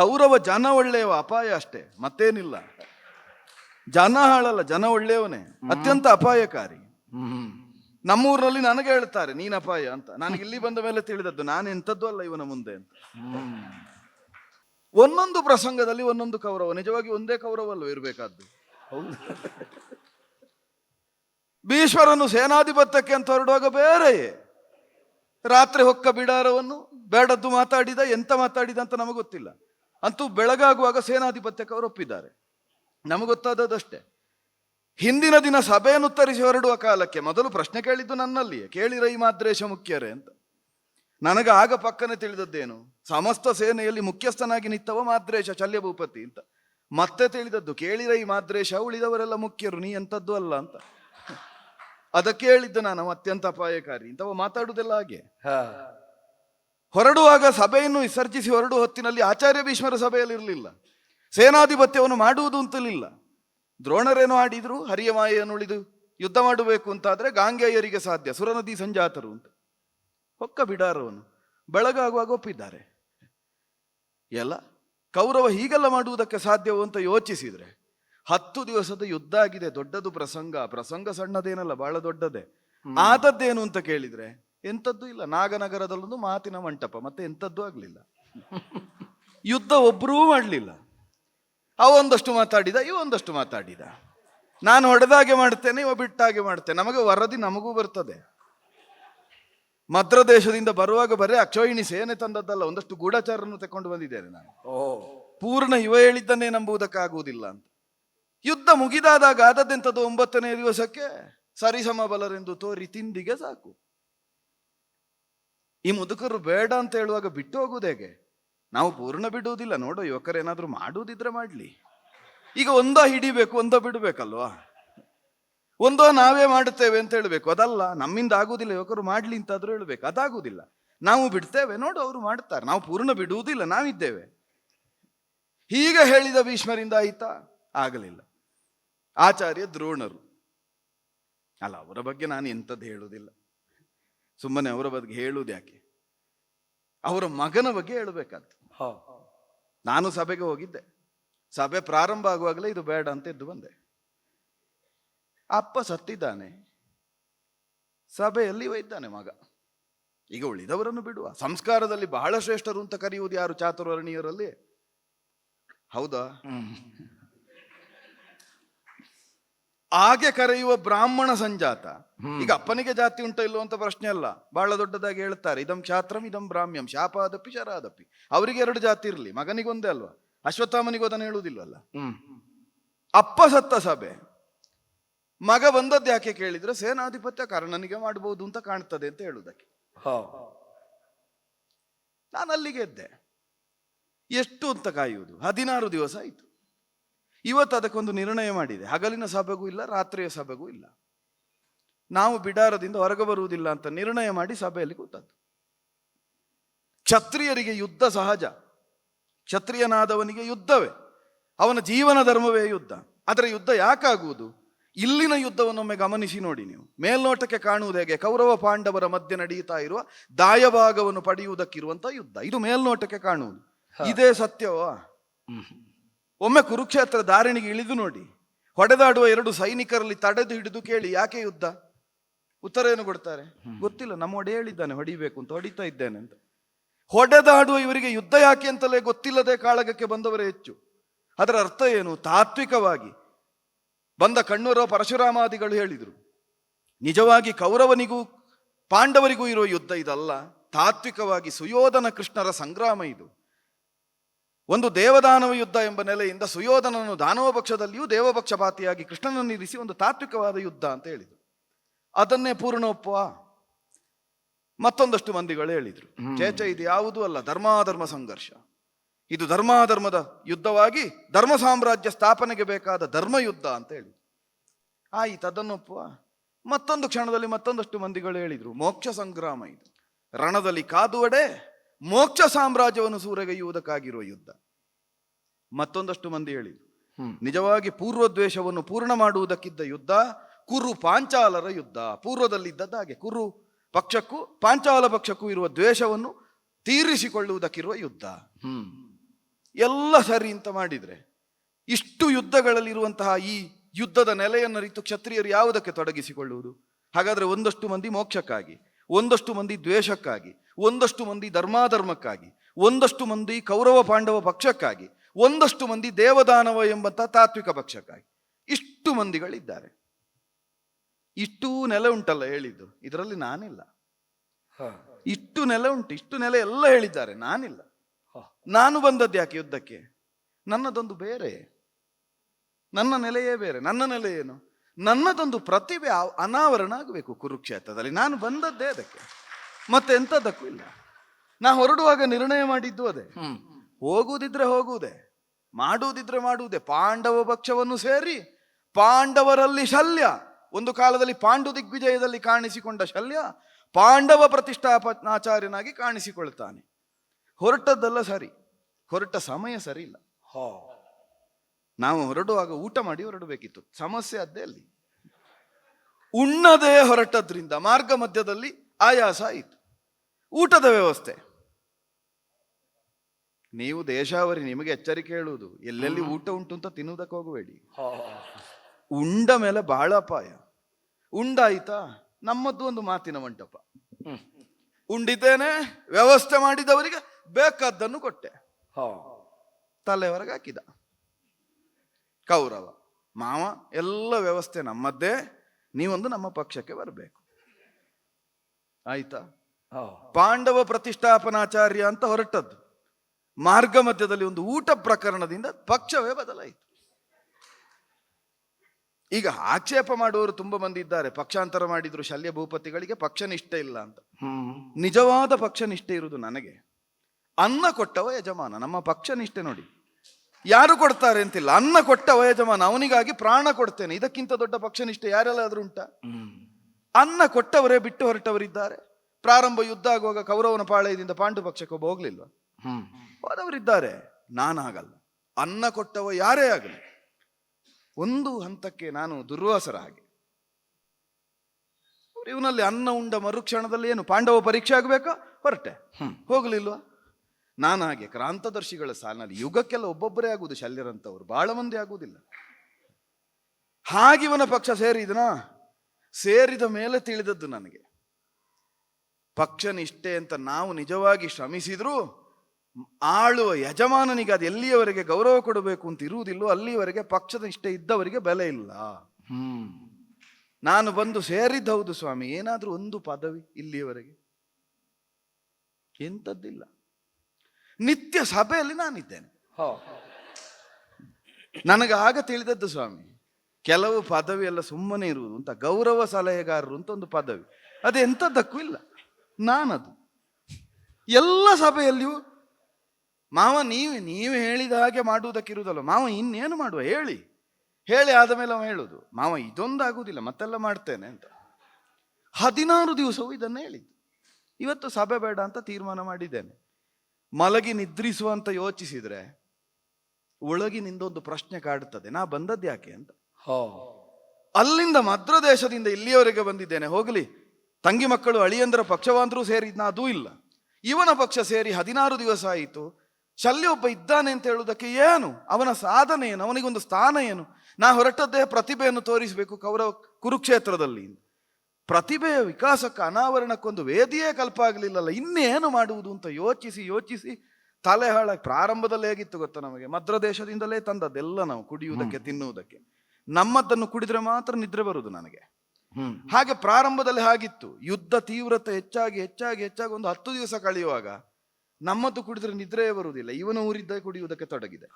ಕೌರವ ಜನ ಒಳ್ಳೆಯವ, ಅಪಾಯ ಅಷ್ಟೇ, ಮತ್ತೇನಿಲ್ಲ. ಜನ ಹಾಳಲ್ಲ, ಜನ ಒಳ್ಳೆಯವನೇ, ಅತ್ಯಂತ ಅಪಾಯಕಾರಿ. ನಮ್ಮೂರಲ್ಲಿ ನನಗೆ ಹೇಳ್ತಾರೆ, ನೀನ್ ಅಪಾಯ ಅಂತ. ನಾನು ಇಲ್ಲಿ ಬಂದ ಮೇಲೆ ತಿಳಿದದ್ದು, ನಾನು ಎಂಥದ್ದು ಅಲ್ಲ ಇವನ ಮುಂದೆ ಅಂತ. ಒಂದೊಂದು ಪ್ರಸಂಗದಲ್ಲಿ ಒಂದೊಂದು ಕೌರವ, ನಿಜವಾಗಿ ಒಂದೇ ಕೌರವಲ್ಲ ಇರಬೇಕಾದ್ದು? ಭೀಶ್ವರನು ಸೇನಾಧಿಪತ್ಯಕ್ಕೆ ಅಂತ ಹೊರಡುವಾಗ ಬೇರೆಯೇ ರಾತ್ರಿ ಹೊಕ್ಕ ಬಿಡಾರವನ್ನು, ಬೇಡದ್ದು ಮಾತಾಡಿದ, ಎಂತ ಮಾತಾಡಿದ ಅಂತ ನಮಗೆ ಗೊತ್ತಿಲ್ಲ ಅಂತೂ ಬೆಳಗಾಗುವಾಗ ಸೇನಾಧಿಪತ್ಯಕ್ಕೆ ಅವರು ಒಪ್ಪಿದ್ದಾರೆ ನಮಗೆ ಗೊತ್ತಾದದಷ್ಟೇ ಹಿಂದಿನ ದಿನ ಸಭೆಯನ್ನು ಉತ್ತರಿಸಿ ಹೊರಡುವ ಕಾಲಕ್ಕೆ ಮೊದಲು ಪ್ರಶ್ನೆ ಕೇಳಿದ್ದು ನನ್ನಲ್ಲಿಯೇ. ಕೇಳಿರೈ ಮಾದ್ರೇಶ ಮುಖ್ಯರೇ ಅಂತ. ನನಗೆ ಆಗ ಪಕ್ಕನೆ ತಿಳಿದದ್ದೇನು? ಸಮಸ್ತ ಸೇನೆಯಲ್ಲಿ ಮುಖ್ಯಸ್ಥನಾಗಿ ನಿತ್ತವ ಮಾದ್ರೇಶ ಶಲ್ಯ ಭೂಪತಿ ಅಂತ. ಮತ್ತೆ ತಿಳಿದದ್ದು, ಕೇಳಿರೈ ಮಾದ್ರೇಶ ಉಳಿದವರೆಲ್ಲ ಮುಖ್ಯರು, ನೀ ಎಂಥದ್ದು ಅಲ್ಲ ಅಂತ. ಅದಕ್ಕೆ ಹೇಳಿದ್ದು ನಾನು ಅತ್ಯಂತ ಅಪಾಯಕಾರಿ ಇಂಥವ ಮಾತಾಡುವುದೆಲ್ಲ ಹಾಗೆ. ಹೊರಡುವಾಗ ಸಭೆಯನ್ನು ವಿಸರ್ಜಿಸಿ ಹೊರಡುವ ಹೊತ್ತಿನಲ್ಲಿ ಆಚಾರ್ಯ ಭೀಷ್ಮರ ಸಭೆಯಲ್ಲಿ ಇರಲಿಲ್ಲ. ಸೇನಾಧಿಪತ್ಯವನ್ನು ಮಾಡುವುದು ಅಂತಲಿಲ್ಲ. ದ್ರೋಣರೇನು ಆಡಿದ್ರು ಹರಿಯ ಮಾಯೆಯನ್ನು ಉಳಿದು ಯುದ್ಧ ಮಾಡಬೇಕು ಅಂತಾದ್ರೆ ಗಾಂಗೆಯರಿಗೆ ಸಾಧ್ಯ ಸುರನದಿ ಸಂಜಾತರು ಅಂತ. ಹೊಕ್ಕ ಬಿಡಾರವನು. ಬೆಳಗಾಗುವಾಗ ಒಪ್ಪಿದ್ದಾರೆ. ಎಲ್ಲ ಕೌರವ ಹೀಗೆಲ್ಲ ಮಾಡುವುದಕ್ಕೆ ಸಾಧ್ಯವೋ ಅಂತ ಯೋಚಿಸಿದ್ರೆ ಹತ್ತು ದಿವಸದ ಯುದ್ಧ ಆಗಿದೆ ದೊಡ್ಡದು ಪ್ರಸಂಗ. ಪ್ರಸಂಗ ಸಣ್ಣದೇನಲ್ಲ ಬಹಳ ದೊಡ್ಡದೇ. ಆದದ್ದೇನು ಅಂತ ಕೇಳಿದ್ರೆ ಎಂಥದ್ದು ಇಲ್ಲ. ನಾಗನಗರದಲ್ಲೊಂದು ಮಾತಿನ ಮಂಟಪ ಮತ್ತೆ ಎಂಥದ್ದು ಆಗ್ಲಿಲ್ಲ. ಯುದ್ಧ ಒಬ್ಬರೂ ಮಾಡಲಿಲ್ಲ. ಅವೊಂದಷ್ಟು ಮಾತಾಡಿದ ಇವೊಂದಷ್ಟು ಮಾತಾಡಿದ. ನಾನು ಹೊಡೆದಾಗೆ ಮಾಡ್ತೇನೆ ಇವ ಬಿಟ್ಟಾಗೆ ಮಾಡ್ತೇನೆ. ನಮಗೆ ವರದಿ ನಮಗೂ ಬರ್ತದೆ. ಮದ್ರ ದೇಶದಿಂದ ಬರುವಾಗ ಬರೀ ಅಕ್ಷೋಹಿಣಿ ಸೇನೆ ತಂದದ್ದಲ್ಲ ಒಂದಷ್ಟು ಗೂಢಚಾರನ್ನು ತಕೊಂಡು ಬಂದಿದ್ದೇನೆ ನಾನು. ಓ. ಪೂರ್ಣ ಇವ ಹೇಳಿದ್ದನ್ನೇ ನಂಬುವುದಕ್ಕಾಗುವುದಿಲ್ಲ ಅಂತ. ಯುದ್ಧ ಮುಗಿದಾದಾಗ ಆದದ್ದೆಂಥದ್ದು ಒಂಬತ್ತನೇ ದಿವಸಕ್ಕೆ ಸರಿಸಮ ಬಲರೆಂದು ತೋರಿ ತಿಂದಿಗೆ ಸಾಕು. ಈ ಮುದುಕರು ಬೇಡ ಅಂತ ಹೇಳುವಾಗ ಬಿಟ್ಟು ಹೋಗುವುದು ಹೇಗೆ? ನಾವು ಪೂರ್ಣ ಬಿಡುವುದಿಲ್ಲ. ನೋಡೋ ಯುವಕರೇನಾದ್ರೂ ಮಾಡುವುದಿದ್ರೆ ಮಾಡ್ಲಿ. ಈಗ ಒಂದೋ ಹಿಡಿಬೇಕು, ಒಂದೋ ಬಿಡಬೇಕಲ್ವಾ? ಒಂದೋ ನಾವೇ ಮಾಡುತ್ತೇವೆ ಅಂತ ಹೇಳಬೇಕು. ಅದಲ್ಲ, ನಮ್ಮಿಂದ ಆಗುವುದಿಲ್ಲ. ಯುವಕರು ಮಾಡ್ಲಿ ಅಂತಾದ್ರೂ ಹೇಳ್ಬೇಕು. ಅದಾಗುವುದಿಲ್ಲ. ನಾವು ಬಿಡ್ತೇವೆ. ನೋಡು, ಅವರು ಮಾಡ್ತಾರೆ. ನಾವು ಪೂರ್ಣ ಬಿಡುವುದಿಲ್ಲ. ನಾವಿದ್ದೇವೆ. ಹೀಗೆ ಹೇಳಿದ ಭೀಷ್ಮರಿಂದ ಆಯ್ತಾ? ಆಗಲಿಲ್ಲ. ಆಚಾರ್ಯ ದ್ರೋಣರು. ಅಲ್ಲ, ಅವರ ಬಗ್ಗೆ ನಾನು ಎಂಥದ್ದು ಹೇಳುವುದಿಲ್ಲ. ಸುಮ್ಮನೆ ಅವರ ಬಗ್ಗೆ ಹೇಳುವುದು ಯಾಕೆ? ಅವರ ಮಗನ ಬಗ್ಗೆ ಹೇಳಬೇಕಾದ್ದು ನಾನು ಸಭೆಗೆ ಹೋಗಿದ್ದೆ. ಸಭೆ ಪ್ರಾರಂಭ ಆಗುವಾಗಲೇ ಇದು ಬೇಡ ಅಂತ ಇದ್ದು ಬಂದೆ. ಅಪ್ಪ ಸತ್ತಿದ್ದಾನೆ. ಸಭೆಯಲ್ಲಿ ಒಯ್ದಾನೆ ಮಗ. ಈಗ ಉಳಿದವರನ್ನು ಬಿಡುವ. ಸಂಸ್ಕಾರದಲ್ಲಿ ಬಹಳ ಶ್ರೇಷ್ಠರು ಅಂತ ಕರೆಯುವುದು ಯಾರು? ಚಾತುರ್ವರ್ಣೀಯರಲ್ಲಿ? ಹೌದಾ? ಹಾಗೆ ಕರೆಯುವ ಬ್ರಾಹ್ಮಣ ಸಂಜಾತ. ಈಗ ಅಪ್ಪನಿಗೆ ಜಾತಿ ಉಂಟೋ ಇಲ್ಲೋ ಅಂತ ಪ್ರಶ್ನೆ ಅಲ್ಲ. ಬಹಳ ದೊಡ್ಡದಾಗಿ ಹೇಳ್ತಾರೆ ಇದಂ ಕ್ಷಾತ್ರಂ ಇದಂ ಬ್ರಾಹ್ಮ್ಯಂ ಶಾಪಾದಪ್ಪಿ ಶರಾದಪ್ಪಿ ಅವರಿಗೆ ಎರಡು ಜಾತಿ ಇರಲಿ ಮಗನಿಗೊಂದೇ ಅಲ್ವಾ? ಅಶ್ವತ್ಥಾಮನಿಗೂ ಅದನ್ನು ಹೇಳುವುದಿಲ್ಲಲ್ಲ. ಅಪ್ಪ ಸತ್ತ ಸಭೆ. ಮಗ ಬಂದದ್ದು ಯಾಕೆ ಕೇಳಿದ್ರೆ ಸೇನಾಧಿಪತ್ಯ ಕರ್ಣನಿಗೆ ಮಾಡಬಹುದು ಅಂತ ಕಾಣ್ತದೆ ಅಂತ ಹೇಳುವುದಕ್ಕೆ. ಹಾ. ನಾನು ಅಲ್ಲಿಗೆ ಎದ್ದೆ. ಎಷ್ಟು ಅಂತ ಕಾಯುವುದು? ಹದಿನಾರು ದಿವಸ ಆಯಿತು. ಇವತ್ತು ಅದಕ್ಕೊಂದು ನಿರ್ಣಯ ಮಾಡಿದೆ. ಹಗಲಿನ ಸಭೆಗೂ ಇಲ್ಲ ರಾತ್ರಿಯ ಸಭೆಗೂ ಇಲ್ಲ. ನಾವು ಬಿಡಾರದಿಂದ ಹೊರಗೆ ಬರುವುದಿಲ್ಲ ಅಂತ ನಿರ್ಣಯ ಮಾಡಿ ಸಭೆಯಲ್ಲಿ ಕೂತದ್ದು. ಕ್ಷತ್ರಿಯರಿಗೆ ಯುದ್ಧ ಸಹಜ. ಕ್ಷತ್ರಿಯನಾದವನಿಗೆ ಯುದ್ಧವೇ. ಅವನ ಜೀವನ ಧರ್ಮವೇ ಯುದ್ಧ. ಆದರೆ ಯುದ್ಧ ಯಾಕಾಗುವುದು? ಇಲ್ಲಿನ ಯುದ್ಧವನ್ನೊಮ್ಮೆ ಗಮನಿಸಿ ನೋಡಿ ನೀವು. ಮೇಲ್ನೋಟಕ್ಕೆ ಕಾಣುವುದು ಹೇಗೆ? ಕೌರವ ಪಾಂಡವರ ಮಧ್ಯೆ ನಡೆಯುತ್ತಾ ಇರುವ ದಾಯಭಾಗವನ್ನು ಪಡೆಯುವುದಕ್ಕಿರುವಂತಹ ಯುದ್ಧ. ಇದು ಮೇಲ್ನೋಟಕ್ಕೆ ಕಾಣುವುದು. ಇದೇ ಸತ್ಯವಾ? ಒಮ್ಮೆ ಕುರುಕ್ಷೇತ್ರ ದಾರಿಣಿಗೆ ಇಳಿದು ನೋಡಿ ಹೊಡೆದಾಡುವ ಎರಡು ಸೈನಿಕರಲ್ಲಿ ತಡೆದು ಹಿಡಿದು ಕೇಳಿ ಯಾಕೆ ಯುದ್ಧ? ಉತ್ತರ ಏನು ಕೊಡ್ತಾರೆ? ಗೊತ್ತಿಲ್ಲ ನಮ್ಮ ಒಡೆ ಹೇಳಿದ್ದಾನೆ ಹೊಡಿಬೇಕು ಅಂತ ಹೊಡಿತಾ ಇದ್ದೇನೆ ಅಂತ. ಹೊಡೆದಾಡುವ ಇವರಿಗೆ ಯುದ್ಧ ಯಾಕೆ ಅಂತಲೇ ಗೊತ್ತಿಲ್ಲದೆ ಕಾಳಗಕ್ಕೆ ಬಂದವರೇ ಹೆಚ್ಚು. ಅದರ ಅರ್ಥ ಏನು? ತಾತ್ವಿಕವಾಗಿ ಬಂದ ಕಣ್ಣೂರ ಪರಶುರಾಮಾದಿಗಳು ಹೇಳಿದರು ನಿಜವಾಗಿ ಕೌರವನಿಗೂ ಪಾಂಡವರಿಗೂ ಇರುವ ಯುದ್ಧ ಇದಲ್ಲ ತಾತ್ವಿಕವಾಗಿ ಸುಯೋಧನ ಕೃಷ್ಣರ ಸಂಗ್ರಾಮ ಇದು. ಒಂದು ದೇವದಾನವ ಯುದ್ಧ ಎಂಬ ನೆಲೆಯಿಂದ ಸುಯೋಧನನು ದಾನವ ಪಕ್ಷದಲ್ಲಿಯೂ ದೇವಪಕ್ಷಪಾತಿಯಾಗಿ ಕೃಷ್ಣನನ್ನು ಇರಿಸಿ ಒಂದು ತಾತ್ವಿಕವಾದ ಯುದ್ಧ ಅಂತ ಹೇಳಿದರು. ಅದನ್ನೇ ಪೂರ್ಣ ಒಪ್ಪುವ ಮತ್ತೊಂದಷ್ಟು ಮಂದಿಗಳು ಹೇಳಿದರು. ಚೇಚ ಇದು ಯಾವುದೂ ಅಲ್ಲ ಧರ್ಮಾಧರ್ಮ ಸಂಘರ್ಷ. ಇದು ಧರ್ಮಾಧರ್ಮದ ಯುದ್ಧವಾಗಿ ಧರ್ಮ ಸಾಮ್ರಾಜ್ಯ ಸ್ಥಾಪನೆಗೆ ಬೇಕಾದ ಧರ್ಮ ಯುದ್ಧ ಅಂತ ಹೇಳಿ ಆಯ್ತು ಅದನ್ನು ಒಪ್ಪುವ ಮತ್ತೊಂದು ಕ್ಷಣದಲ್ಲಿ ಮತ್ತೊಂದಷ್ಟು ಮಂದಿಗಳು ಹೇಳಿದರು ಮೋಕ್ಷ ಸಂಗ್ರಾಮ ಇದು. ರಣದಲ್ಲಿ ಕಾದುವಡೆ ಮೋಕ್ಷ ಸಾಮ್ರಾಜ್ಯವನ್ನು ಸೂರೆಗೈಯುವುದಕ್ಕಾಗಿರುವ ಯುದ್ಧ. ಮತ್ತೊಂದಷ್ಟು ಮಂದಿ ಹೇಳಿದರು. ನಿಜವಾಗಿ ಪೂರ್ವದ್ವೇಷವನ್ನು ಪೂರ್ಣ ಮಾಡುವುದಕ್ಕಿದ್ದ ಯುದ್ಧ ಕುರು ಪಾಂಚಾಲರ ಯುದ್ಧ. ಪೂರ್ವದಲ್ಲಿದ್ದದ್ದು ಹಾಗೆ ಕುರು ಪಕ್ಷಕ್ಕೂ ಪಾಂಚಾಲ ಪಕ್ಷಕ್ಕೂ ಇರುವ ದ್ವೇಷವನ್ನು ತೀರಿಸಿಕೊಳ್ಳುವುದಕ್ಕಿರುವ ಯುದ್ಧ. ಹ್ಮ್. ಎಲ್ಲ ಸರಿ ಅಂತ ಮಾಡಿದ್ರೆ ಇಷ್ಟು ಯುದ್ಧಗಳಲ್ಲಿರುವಂತಹ ಈ ಯುದ್ಧದ ನೆಲೆಯನ್ನು ಅರಿತು ಕ್ಷತ್ರಿಯರು ಯಾವುದಕ್ಕೆ ತೊಡಗಿಸಿಕೊಳ್ಳುವುದು? ಹಾಗಾದ್ರೆ ಒಂದಷ್ಟು ಮಂದಿ ಮೋಕ್ಷಕ್ಕಾಗಿ. ಒಂದಷ್ಟು ಮಂದಿ ದ್ವೇಷಕ್ಕಾಗಿ ಒಂದಷ್ಟು ಮಂದಿ ಧರ್ಮಾಧರ್ಮಕ್ಕಾಗಿ ಒಂದಷ್ಟು ಮಂದಿ ಕೌರವ ಪಾಂಡವ ಪಕ್ಷಕ್ಕಾಗಿ ಒಂದಷ್ಟು ಮಂದಿ ದೇವದಾನವ ಎಂಬಂತಹ ತಾತ್ವಿಕ ಪಕ್ಷಕ್ಕಾಗಿ. ಇಷ್ಟು ಮಂದಿಗಳಿದ್ದಾರೆ. ಇಷ್ಟು ನೆಲೆ ಉಂಟಲ್ಲ ಹೇಳಿದ್ದು. ಇದರಲ್ಲಿ ನಾನಿಲ್ಲ. ಹ. ಇಷ್ಟು ನೆಲೆ ಉಂಟು. ಇಷ್ಟು ನೆಲೆ ಎಲ್ಲ ಹೇಳಿದ್ದಾರೆ. ನಾನಿಲ್ಲ. ನಾನು ಬಂದದ್ದು ಯಾಕೆ ಯುದ್ಧಕ್ಕೆ? ನನ್ನದೊಂದು ಬೇರೆ. ನನ್ನ ನೆಲೆಯೇ ಬೇರೆ. ನನ್ನ ನೆಲೆ ಏನು? ನನ್ನದೊಂದು ಪ್ರತಿಭೆ ಅನಾವರಣ ಆಗಬೇಕು ಕುರುಕ್ಷೇತ್ರದಲ್ಲಿ. ನಾನು ಬಂದದ್ದೇ ಅದಕ್ಕೆ. ಮತ್ತೆ ಎಂಥದ್ದಕ್ಕೂ ಇಲ್ಲ. ನಾ ಹೊರಡುವಾಗ ನಿರ್ಣಯ ಮಾಡಿದ್ದು ಅದೇ. ಹೋಗುವುದಿದ್ರೆ ಹೋಗುವುದೇ ಮಾಡುವುದಿದ್ರೆ ಮಾಡುವುದೇ. ಪಾಂಡವ ಪಕ್ಷವನ್ನು ಸೇರಿ ಪಾಂಡವರಲ್ಲಿ ಶಲ್ಯ ಒಂದು ಕಾಲದಲ್ಲಿ ಪಾಂಡು ದಿಗ್ವಿಜಯದಲ್ಲಿ ಕಾಣಿಸಿಕೊಂಡ ಶಲ್ಯ ಪಾಂಡವ ಪ್ರತಿಷ್ಠಾಪನಾಚಾರ್ಯನಾಗಿ ಕಾಣಿಸಿಕೊಳ್ತಾನೆ. ಹೊರಟದ್ದೆಲ್ಲ ಸರಿ ಹೊರಟ ಸಮಯ ಸರಿ ಇಲ್ಲ. ಹ. ನಾವು ಹೊರಡುವಾಗ ಊಟ ಮಾಡಿ ಹೊರಡಬೇಕಿತ್ತು. ಸಮಸ್ಯೆ ಅದ್ದೇ ಅಲ್ಲಿ. ಉಣ್ಣದೇ ಹೊರಟದ್ರಿಂದ ಮಾರ್ಗ ಮಧ್ಯದಲ್ಲಿ ಆಯಾಸ ಆಯಿತು ಊಟದ ವ್ಯವಸ್ಥೆ. ನೀವು ದೇಶಾವರಿ ನಿಮಗೆ ಎಚ್ಚರಿಕೆ ಹೇಳುವುದು ಎಲ್ಲೆಲ್ಲಿ ಊಟ ಉಂಟು ಅಂತ ತಿನ್ನುವುದಕ್ಕೆ ಹೋಗಬೇಡಿ. ಉಂಡ ಮೇಲೆ ಬಹಳ ಅಪಾಯ. ಉಂಡಾಯ್ತಾ? ನಮ್ಮದ್ದು ಒಂದು ಮಾತಿನ ಮಂಟಪ. ಉಂಡಿದ್ದೇನೆ ವ್ಯವಸ್ಥೆ ಮಾಡಿದವರಿಗೆ ಬೇಕಾದ್ದನ್ನು ಕೊಟ್ಟೆ. ಹಾ. ತಲೆ ಹೊರಗೆ ಹಾಕಿದ ಕೌರವ ಮಾವ ಎಲ್ಲ ವ್ಯವಸ್ಥೆ ನಮ್ಮದ್ದೇ. ನೀವೊಂದು ನಮ್ಮ ಪಕ್ಷಕ್ಕೆ ಬರಬೇಕು. ಆಯ್ತಾ. ಪಾಂಡವ ಪ್ರತಿಷ್ಠಾಪನಾಚಾರ್ಯ ಅಂತ ಹೊರಟದ್ದು. ಮಾರ್ಗ ಮಧ್ಯದಲ್ಲಿ ಒಂದು ಊಟ ಪ್ರಕರಣದಿಂದ ಪಕ್ಷವೇ ಬದಲಾಯಿತು. ಈಗ ಆಕ್ಷೇಪ ಮಾಡುವವರು ತುಂಬಾ ಮಂದಿ ಇದ್ದಾರೆ. ಪಕ್ಷಾಂತರ ಮಾಡಿದ್ರು ಶಲ್ಯ ಭೂಪತಿಗಳಿಗೆ ಪಕ್ಷ ನಿಷ್ಠೆ ಇಲ್ಲ ಅಂತ. ನಿಜವಾದ ಪಕ್ಷ ನಿಷ್ಠೆ ಇರುವುದು ನನಗೆ. ಅನ್ನ ಕೊಟ್ಟವ ಯಜಮಾನ ನಮ್ಮ ಪಕ್ಷ ನಿಷ್ಠೆ ನೋಡಿ. ಯಾರು ಕೊಡ್ತಾರೆ ಅಂತಿಲ್ಲ. ಅನ್ನ ಕೊಟ್ಟವ ಯಜಮಾನ ಅವನಿಗಾಗಿ ಪ್ರಾಣ ಕೊಡ್ತೇನೆ. ಇದಕ್ಕಿಂತ ದೊಡ್ಡ ಪಕ್ಷ ನಿಷ್ಠೆ ಯಾರೆಲ್ಲಾದ್ರೂ ಉಂಟಾ? ಅನ್ನ ಕೊಟ್ಟವರೇ ಬಿಟ್ಟು ಹೊರಟವರಿದ್ದಾರೆ. ಪ್ರಾರಂಭ ಯುದ್ಧ ಆಗುವಾಗ ಕೌರವನ ಪಾಳಯದಿಂದ ಪಾಂಡು ಪಕ್ಷಕ್ಕೆ ಒಬ್ಬ ಹೋಗ್ಲಿಲ್ವ? ಹೋದವರಿದ್ದಾರೆ. ನಾನಾಗಲ್ಲ. ಅನ್ನ ಕೊಟ್ಟವ ಯಾರೇ ಆಗಲಿ. ಒಂದು ಹಂತಕ್ಕೆ ನಾನು ದುರ್ವಾಸರ ಹಾಗೆ. ಇವನಲ್ಲಿ ಅನ್ನ ಉಂಡ ಮರುಕ್ಷಣದಲ್ಲಿ ಏನು ಪಾಂಡವ ಪರೀಕ್ಷೆ ಆಗಬೇಕಾ? ಹೊರಟೆ. ಹೋಗ್ಲಿಲ್ವಾ? ನಾನು ಹಾಗೆ ಕ್ರಾಂತದರ್ಶಿಗಳ ಸಾಲಿನಲ್ಲಿ ಯುಗಕ್ಕೆಲ್ಲ ಒಬ್ಬೊಬ್ಬರೇ ಆಗುವುದು ಶಲ್ಯರಂತವ್ರು. ಬಹಳ ಮಂದಿ ಆಗುವುದಿಲ್ಲ. ಹಾಗಿವನ ಪಕ್ಷ ಸೇರಿದನಾ? ಸೇರಿದ ಮೇಲೆ ತಿಳಿದದ್ದು ನನಗೆ. ಪಕ್ಷ ನಿಷ್ಠೆ ಅಂತ ನಾವು ನಿಜವಾಗಿ ಶ್ರಮಿಸಿದ್ರೂ ಆಳುವ ಯಜಮಾನನಿಗೆ ಅದು ಎಲ್ಲಿಯವರೆಗೆ ಗೌರವ ಕೊಡಬೇಕು ಅಂತ ಇರುವುದಿಲ್ಲೋ ಅಲ್ಲಿಯವರೆಗೆ ಪಕ್ಷದ ನಿಷ್ಠೆ ಇದ್ದವರಿಗೆ ಬೆಲೆ ಇಲ್ಲ. ಹ್ಮ್. ನಾನು ಬಂದು ಸೇರಿದ್ದೌದು ಸ್ವಾಮಿ, ಏನಾದರೂ ಒಂದು ಪದವಿ ಇಲ್ಲಿಯವರೆಗೆ. ಎಂಥದ್ದಿಲ್ಲ. ನಿತ್ಯ ಸಭೆಯಲ್ಲಿ ನಾನಿದ್ದೇನೆ. ಹ. ನನಗೆ ಆಗ ತಿಳಿದದ್ದು ಸ್ವಾಮಿ ಕೆಲವು ಪದವಿ ಎಲ್ಲ ಸುಮ್ಮನೆ ಇರುವುದು ಅಂತ ಗೌರವ ಸಲಹೆಗಾರರು ಅಂತ ಒಂದು ಪದವಿ. ಅದು ಎಂಥದ್ದಕ್ಕೂ ಇಲ್ಲ. ನಾನದು. ಎಲ್ಲ ಸಭೆಯಲ್ಲಿಯೂ ಮಾವ ನೀವು ನೀವು ಹೇಳಿದ ಹಾಗೆ ಮಾಡುವುದಕ್ಕಿರುವುದಲ್ಲ ಮಾವ ಇನ್ನೇನು ಮಾಡುವ ಹೇಳಿ. ಹೇಳಿ ಆದ ಮೇಲೆ ಅವ ಹೇಳುದು ಮಾವ ಇದೊಂದು ಆಗುವುದಿಲ್ಲ ಮತ್ತೆಲ್ಲ ಮಾಡ್ತೇನೆ ಅಂತ. ಹದಿನಾರು ದಿವಸವೂ ಇದನ್ನು ಹೇಳಿದ್ದು. ಇವತ್ತು ಸಭೆ ಬೇಡ ಅಂತ ತೀರ್ಮಾನ ಮಾಡಿದ್ದೇನೆ. ಮಲಗಿ ನಿದ್ರಿಸುವ ಅಂತ ಯೋಚಿಸಿದ್ರೆ ಒಳಗಿನಿಂದ ಒಂದು ಪ್ರಶ್ನೆ ಕಾಡುತ್ತದೆ ನಾ ಬಂದದ್ದು ಯಾಕೆ? ಅಂತ. ಹ. ಅಲ್ಲಿಂದ ಮದ್ರ ದೇಶದಿಂದ ಇಲ್ಲಿಯವರೆಗೆ ಬಂದಿದ್ದೇನೆ ಹೋಗಲಿ. ತಂಗಿ ಮಕ್ಕಳು ಅಳಿಯಂದ್ರ ಪಕ್ಷವಾಂತರೂ ಸೇರಿದ್ನ ಅದೂ ಇಲ್ಲ. ಇವನ ಪಕ್ಷ ಸೇರಿ ಹದಿನಾರು ದಿವಸ ಆಯಿತು. ಶಲ್ಯ ಒಬ್ಬ ಇದ್ದಾನೆ ಅಂತ ಹೇಳುವುದಕ್ಕೆ ಏನು? ಅವನ ಸಾಧನೆ ಏನು? ಅವನಿಗೊಂದು ಸ್ಥಾನ ಏನು? ನಾ ಹೊರಟದ್ದೇ ಪ್ರತಿಭೆಯನ್ನು ತೋರಿಸಬೇಕು ಕೌರವ ಕುರುಕ್ಷೇತ್ರದಲ್ಲಿ ಪ್ರತಿಭೆಯ ವಿಕಾಸಕ್ಕೆ ಅನಾವರಣಕ್ಕೊಂದು ವೇದಿಯೇ ಕಲ್ಪ ಆಗಲಿಲ್ಲಲ್ಲ ಇನ್ನೇನು ಮಾಡುವುದು ಅಂತ ಯೋಚಿಸಿ ಯೋಚಿಸಿ ತಲೆ ಹಾಳ ಪ್ರಾರಂಭದಲ್ಲೇ ಹೇಗಿತ್ತು ಗೊತ್ತಾ ನಮಗೆ? ಮದ್ರ ದೇಶದಿಂದಲೇ ತಂದದ್ದೆಲ್ಲ ನಾವು ಕುಡಿಯುವುದಕ್ಕೆ ತಿನ್ನುವುದಕ್ಕೆ. ನಮ್ಮದನ್ನು ಕುಡಿದ್ರೆ ಮಾತ್ರ ನಿದ್ರೆ ಬರುವುದು ನನಗೆ. ಹ್ಮ್. ಹಾಗೆ ಪ್ರಾರಂಭದಲ್ಲಿ ಹಾಗಿತ್ತು ಯುದ್ಧ ತೀವ್ರತೆ ಹೆಚ್ಚಾಗಿ ಹೆಚ್ಚಾಗಿ ಹೆಚ್ಚಾಗಿ ಒಂದು ಹತ್ತು ದಿವಸ ಕಳೆಯುವಾಗ ನಮ್ಮದ್ದು ಕುಡಿದ್ರೆ ನಿದ್ರೆಯೇ ಬರುವುದಿಲ್ಲ. ಇವನ ಊರಿದ್ದ ಕುಡಿಯುವುದಕ್ಕೆ ತೊಡಗಿದೆ.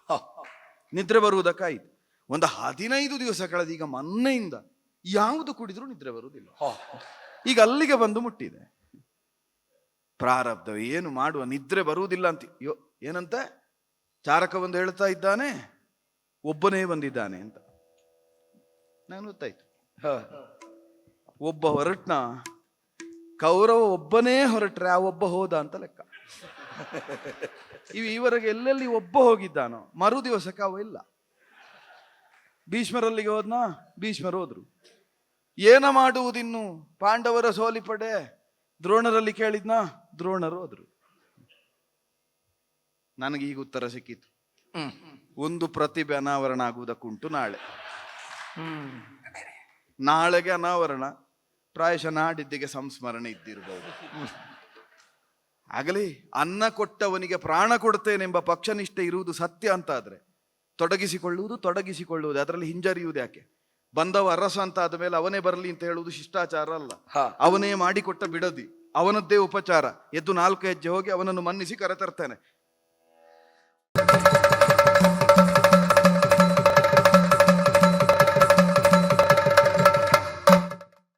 ನಿದ್ರೆ ಬರುವುದಕ್ಕಾಯಿತು. ಒಂದು ಹದಿನೈದು ದಿವಸ ಕಳೆದ ಈಗ ಮೊನ್ನೆಯಿಂದ ಯಾವುದು ಕುಡಿದ್ರೂ ನಿದ್ರೆ ಬರುವುದಿಲ್ಲ. ಈಗ ಅಲ್ಲಿಗೆ ಬಂದು ಮುಟ್ಟಿದೆ. ಪ್ರಾರಬ್ಧ ಏನು ಮಾಡುವ ನಿದ್ರೆ ಬರುವುದಿಲ್ಲ ಅಂತ. ಯೋ ಏನಂತ? ಚಾರಕ ಒಂದು ಹೇಳ್ತಾ ಇದ್ದಾನೆ ಒಬ್ಬನೇ ಬಂದಿದ್ದಾನೆ ಅಂತ. ನಾನು ಗೊತ್ತಾಯ್ತು. ಹ. ಒಬ್ಬ ಹೊರಟ್ನ ಕೌರವ ಒಬ್ಬನೇ ಹೊರಟ್ರೆ ಆ ಒಬ್ಬ ಹೋದ ಅಂತ ಲೆಕ್ಕ. ಇವು ಇವರೆಗೆ ಎಲ್ಲೆಲ್ಲಿ ಒಬ್ಬ ಹೋಗಿದ್ದಾನೋ ಮರು ದಿವಸಕ್ಕೆ ಅವ ಇಲ್ಲ. ಭೀಷ್ಮರಲ್ಲಿಗೆ ಹೋದ್ನಾ? ಭೀಷ್ಮರು ಹೋದ್ರು. ಏನ ಮಾಡುವುದಿನ್ನು? ಪಾಂಡವರ ಸೋಲಿಪಡೆ. ದ್ರೋಣರಲ್ಲಿ ಕೇಳಿದ್ನ? ದ್ರೋಣರು ಅದ್ರು ನನಗೆ ಈಗ ಉತ್ತರ ಸಿಕ್ಕಿತು. ಒಂದು ಪ್ರತಿಭೆ ಅನಾವರಣ ಆಗುವುದಕ್ಕುಂಟು ನಾಳೆ ನಾಳೆಗೆ ಅನಾವರಣ. ಪ್ರಾಯಶಃ ನಾಡಿದ್ದಿಗೆ ಸಂಸ್ಮರಣೆ ಇದ್ದಿರಬಹುದು. ಆಗಲಿ ಅನ್ನ ಕೊಟ್ಟವನಿಗೆ ಪ್ರಾಣ ಕೊಡ್ತೇನೆಂಬ ಪಕ್ಷನಿಷ್ಠೆ ಇರುವುದು ಸತ್ಯ ಅಂತ ಆದ್ರೆ ತೊಡಗಿಸಿಕೊಳ್ಳುವುದು ತೊಡಗಿಸಿಕೊಳ್ಳುವುದು ಅದರಲ್ಲಿ ಹಿಂಜರಿಯುವುದು ಯಾಕೆ? ಬಂದವ ಅರಸ ಅಂತ ಆದ ಮೇಲೆ ಅವನೇ ಬರಲಿ ಅಂತ ಹೇಳುವುದು ಶಿಷ್ಟಾಚಾರ ಅಲ್ಲ. ಅವನೇ ಮಾಡಿಕೊಟ್ಟ ಬಿಡದಿ ಅವನದ್ದೇ ಉಪಚಾರ. ಎದ್ದು ನಾಲ್ಕು ಹೆಜ್ಜೆ ಹೋಗಿ ಅವನನ್ನು ಮನ್ನಿಸಿ ಕರೆತರ್ತೇನೆ.